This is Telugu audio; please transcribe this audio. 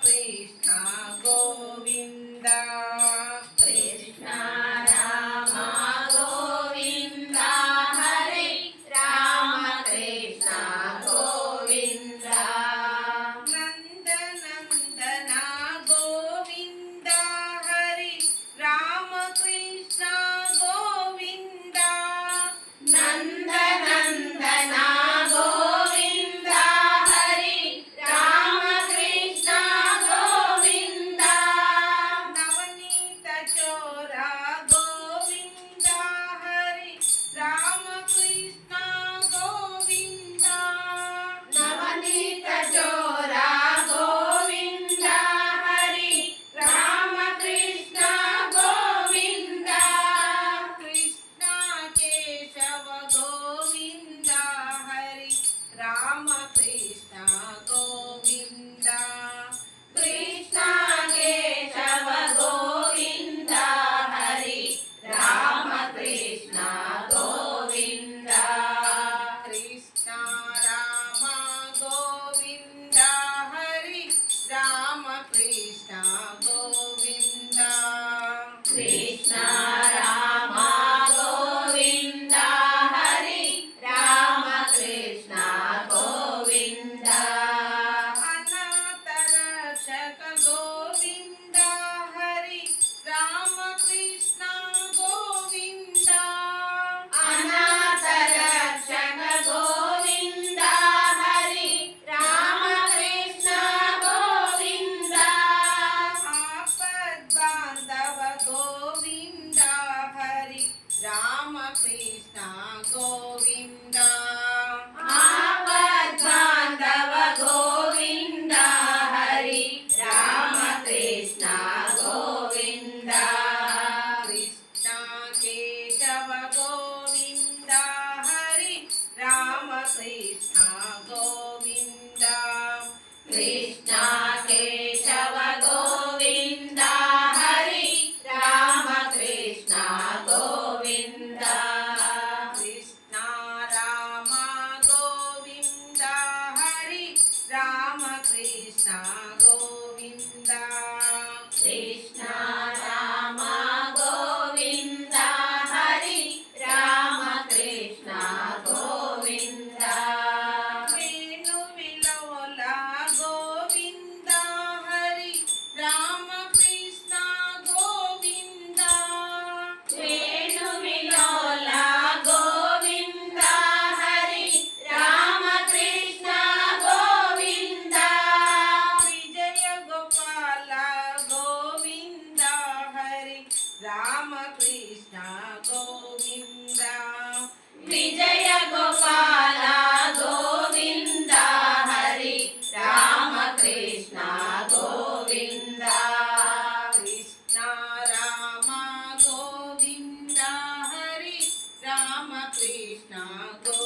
please. Sí. కృష్ణ గోవింద. ఆపద్బాంధవ గోవింద హరి రామ కృష్ణ గోవింద. కృష్ణ కేశవ గోవింద. హరి రామ కృష్ణ గోవింద. కృష్ణ కృష్ణ కృష్ణ గోవింద